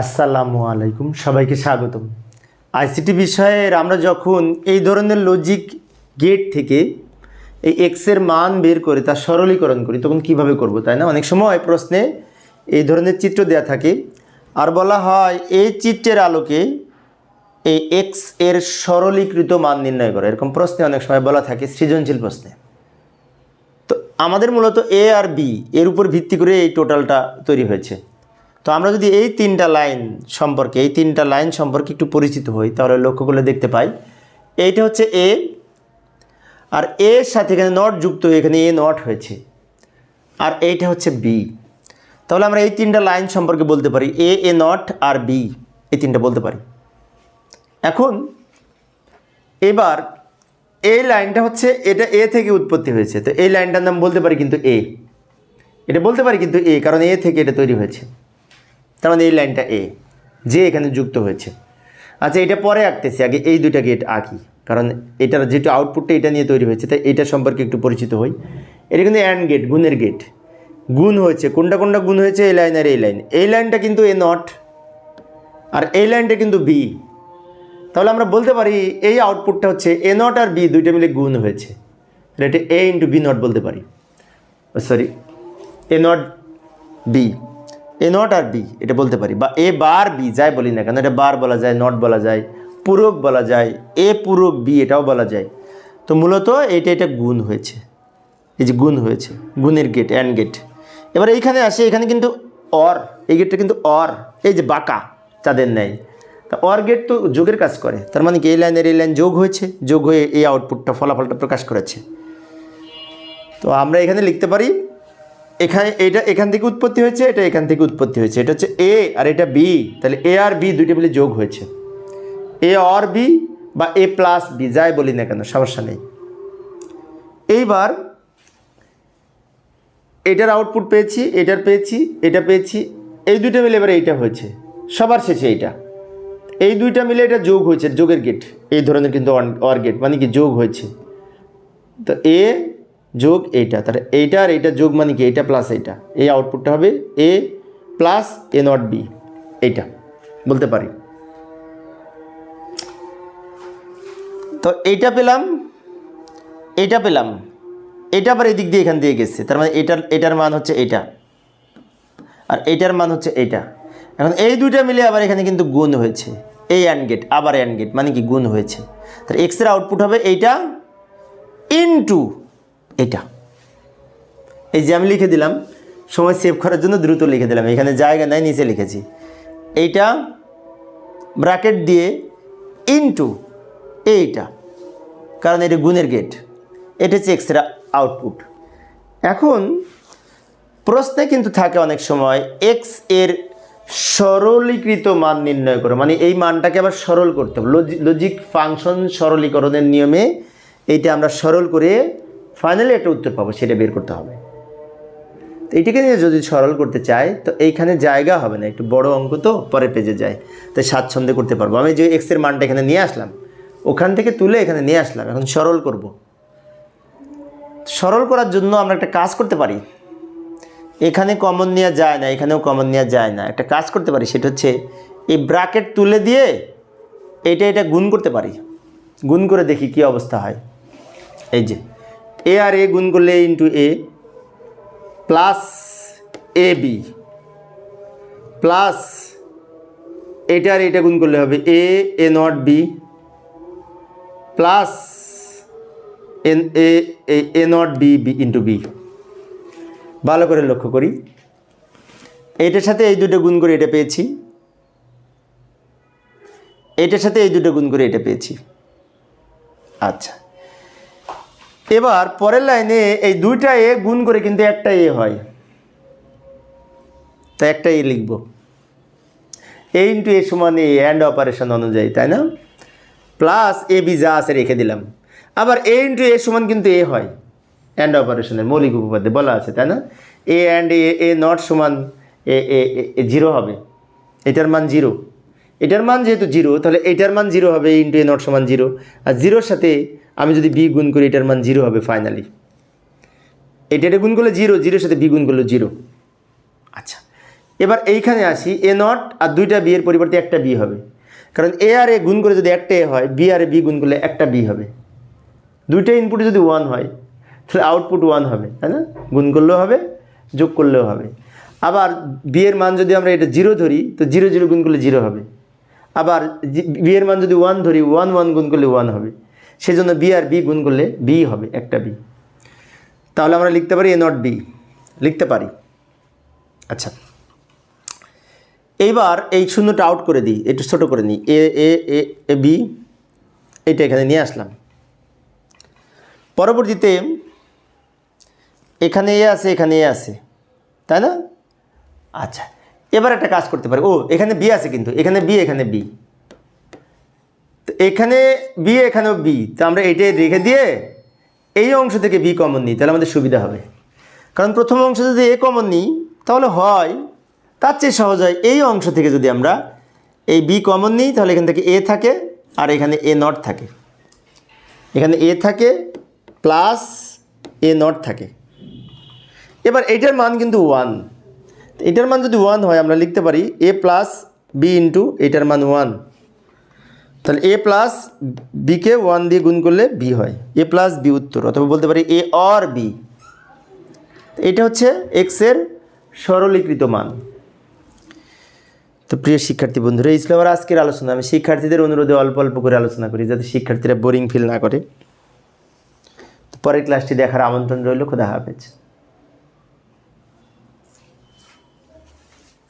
আসসালামু আলাইকুম, সবাইকে স্বাগতম। আইসিটি বিষয়ের আমরা যখন এই ধরনের লজিক গেট থেকে এই এক্সের মান বের করে তার সরলীকরণ করি, তখন কীভাবে করব, তাই না? অনেক সময় প্রশ্নে এই ধরনের চিত্র দেওয়া থাকে, আর বলা হয় এই চিত্রের আলোকে এই এক্সের সরলীকৃত মান নির্ণয় করে। এরকম প্রশ্নে অনেক সময় বলা থাকে, সৃজনশীল প্রশ্নে। তো আমাদের মূলত এ আর বি এর উপর ভিত্তি করে এই টোটালটা তৈরি হয়েছে। তো আমরা যদি এই তিনটা লাইন সম্পর্কে, এই তিনটা লাইন সম্পর্কে একটু পরিচিত হই, তাহলে লক্ষ্য করলে দেখতে পাই। এইটা হচ্ছে এ, আর এর সাথে এখানে নট যুক্ত, এখানে এ নট হয়েছে। আর এইটা হচ্ছে বি। তাহলে আমরা এই তিনটা লাইন সম্পর্কে বলতে পারি, এ এ নট আর বি, এই তিনটা বলতে পারি। এখন, এবার এই লাইনটা হচ্ছে, এটা এ থেকে উৎপত্তি হয়েছে। তো এই লাইনটার নাম বলতে পারি কিন্তু এ। এটা বলতে পারি কিন্তু এ, কারণ এ থেকে এটা তৈরি হয়েছে। তার মানে এই লাইনটা এ যে এখানে যুক্ত হয়েছে। আচ্ছা এটা পরে আঁকতেছি, আগে এই দুইটা গেট আঁকি। কারণ এটার যেটা আউটপুটটা এটা নিয়ে তৈরি হয়েছে, তাই এটা সম্পর্কে একটু পরিচিত হই। এটা কিন্তু অ্যান্ড গেট গুণের গেট গুণ হয়েছে, কোনটা কোনটা গুণ হয়েছে, এই লাইন আর এই লাইন এই লাইনটা কিন্তু এ নট আর এই লাইনটা কিন্তু বি তাহলে আমরা বলতে পারি, এই আউটপুটটা হচ্ছে এ নট আর বি দুইটা মিলে গুণ হয়েছে। এটা এ ইন্টু বি নট বলতে পারি। Sorry A not B A not R B এটা বলতে পারি। বা এ বার বি যাই বলি না কেন, এটা বার বলা যায় নট বলা যায়, পূরক বলা যায়, এ পূরক বি এটাও বলা যায়। তো মূলত এটা এটা গুণ হয়েছে। এই যে গুণ হয়েছে, গুণের গেট অ্যান্ড গেট এবার এইখানে আসে, এখানে কিন্তু অর এই গেটটা কিন্তু অর এই যে বাঁকা, চাঁদের নেয় তা অর গেট তো যোগের কাজ করে, তার মানে কি এই লাইনের এই লাইন যোগ হয়েছে, যোগ হয়ে এই আউটপুটটা ফলাফলটা প্রকাশ করেছে। তো আমরা এখানে লিখতে পারি এখানে এটা এখান থেকে উৎপত্তি হয়েছে, এটা এখান থেকে উৎপত্তি হয়েছে। এটা হচ্ছে এ আর এটা বি তাহলে এ আর বি দুইটা মিলে যোগ হয়েছে। এ অর বি বা এ প্লাস বি যাই বলি না কেন, সমস্যা নেই। এইবার এটার আউটপুট পেয়েছি, এটার পেয়েছি, এটা পেয়েছি, এই দুইটা মিলে এবার এইটা হয়েছে। সবার শেষে এইটা। এই দুইটা মিলে এটা যোগ হয়েছে, যোগের গেট এই ধরনের কিন্তু অর গেট মানে কি যোগ হয়েছে। তো এ যোগ এইটা, তাহলে এইটা আর এইটা যোগ মানে কি? এইটা প্লাস এইটা। এই আউটপুটটা হবে A plus A not B এইটা। বলতে পারি? তো এইটা পেলাম এইটা পেলাম। এটা আবার এদিক দিয়ে এখান দিয়ে গেছে, তার মানে এটার এটার মান হচ্ছে এইটা। আর এইটার মান হচ্ছে এইটা। এখন এই দুইটা মিলে আবার এখানে কিন্তু গুণ হয়েছে। এই অ্যান্ড গেট আবার অ্যান্ড গেট মানে কি? গুণ হয়েছে। তাহলে এক্সের আউটপুট হবে এইটা ইনটু এটা। এই যে আমি লিখে দিলাম, সময় সেভ করার জন্য দ্রুত লিখে দিলাম। এখানে জায়গা নাই, নিচে লিখেছি। এইটা ব্র্যাকেট দিয়ে ইনটু এইটা, কারণ এটা গুণের গেট এটা হচ্ছে এক্সের আউটপুট এখন, প্রশ্নে কিন্তু থাকে অনেক সময় এক্সের সরলীকৃত মান নির্ণয় করে। মানে এই মানটাকে আবার সরল করতে হবে। লজিক ফাংশন সরলীকরণের নিয়মে এইটা আমরা সরল করে ফাইনালি একটা উত্তর পাবো, সেটা বের করতে হবে। তো এইটাকে নিয়ে যদি সরল করতে চাই, তো এইখানে জায়গা হবে না, একটু বড় অঙ্ক তো পরে পেজে যায় তাই স্বাচ্ছন্দ্যে করতে পারব। আমি যে এক্সের মানটা এখানে নিয়ে আসলাম, ওখান থেকে তুলে এখানে নিয়ে আসলাম, এখন সরল করব। সরল করার জন্য আমরা একটা কাজ করতে পারি। এখানে কমন নেওয়া যায় না, এখানেও কমন নেওয়া যায় না। একটা কাজ করতে পারি, সেটা হচ্ছে এই ব্র্যাকেট তুলে দিয়ে এটা এটা গুণ করতে পারি। গুণ করে দেখি কি অবস্থা হয়। এই যে এ আর এ গুণ করলে into A plus A B plus এটা আর এটা গুণ করলে হবে A A not B plus N A A not B B into B ভালো করে লক্ষ্য করি। এইটার সাথে এই দুটো গুণ করে এটা পেয়েছি। এইটার সাথে এই দুটো গুণ করে এটা পেয়েছি। আচ্ছা। এবার পরের লাইনে এই দুইটা এ গুণ করে কিন্তু একটা এ হয়। তাই একটা এ লিখব। এ ইন্টু এ সমান এ অ্যান্ড অপারেশন অনুযায়ী, তাই না? প্লাস এ, বি যা আছে রেখে দিলাম। আবার এ ইন্টু এ সমান কিন্তু এ হয়। অ্যান্ড অপারেশনের মৌলিক উপপাদ্যে বলা আছে, তাই না? এ অ্যান্ড এ এ নট সমান এ এ জিরো হবে। এটার মান জিরো এটার মান যেহেতু জিরো তাহলে এটার মান জিরো হবে ইন্টু এ নট সমান জিরো। আর জিরোর সাথে আমি যদি বি গুণ করি এটার মান জিরো হবে ফাইনালি এটা এটা গুণ করলে জিরো জিরোর সাথে বি গুণ করলে জিরো। আচ্ছা। এবার এইখানে আসি এ নট আর দুইটা বি এর পরিবর্তে একটা বি হবে। কারণ এ আর এ গুণ করে যদি একটা এ হয় বি আর এ বি গুণ করলে একটা বি হবে। দুইটা ইনপুটে যদি ওয়ান হয় তাহলে আউটপুট ওয়ান হবে তাই না? গুণ করলেও হবে যোগ করলেও হবে। আবার বি এর মান যদি আমরা এটা জিরো ধরি তো জিরো জিরো গুণ করলে জিরো হবে। আবার বি এর মান যদি ওয়ান ধরি ওয়ান ওয়ান গুণ করলে ওয়ান হবে। সেজন্য বি আর বি গুণ করলে বি হবে, একটা বি। তাহলে আমরা লিখতে পারি এ নট বি লিখতে পারি। আচ্ছা। এইবার এই শূন্যটা আউট করে দিই, একটু ছোটো করে নিই। এ এ এ এ, বি, এটা এখানে নিয়ে আসলাম। পরবর্তীতে এখানে এ আছে, এখানে এ আছে। তাই না? আচ্ছা। এবার একটা কাজ করতে পারে। ও, এখানে বি আছে কিন্তু। এখানে বি এখানে বি তো এখানে বি এখানেও বি তো আমরা এটাই রেখে দিয়ে এই অংশ থেকে বি কমন নিই, তাহলে আমাদের সুবিধা হবে। কারণ প্রথম অংশ যদি এ কমন নিই, তাহলে হয়, তার চেয়ে সহজ হয় এই অংশ থেকে যদি আমরা এই বি কমন নিই, তাহলে এখান থেকে এ থাকে আর এখানে এ নট থাকে। এখানে এ থাকে প্লাস এ নট থাকে। এবার এইটার মান কিন্তু ওয়ান এটার মান যদি ওয়ান হয়, আমরা লিখতে পারি এ প্লাস বি ইন্টু এটার মান ওয়ান তাহলে এ প্লাস বিকে ওয়ান দিয়ে গুণ করলে বি হয়। এ প্লাস বি উত্তর, অথবা বলতে পারি এ অর বি এটা হচ্ছে এক্সের সরলীকৃত মান। তো প্রিয় শিক্ষার্থী বন্ধুরা, এই ছিল আমার আজকের আলোচনা। আমি শিক্ষার্থীদের অনুরোধে অল্প অল্প করে আলোচনা করি, যাতে শিক্ষার্থীরা বোরিং ফিল না করে। তো পরের ক্লাসটি দেখার আমন্ত্রণ রইল। খোদা হাফেজ।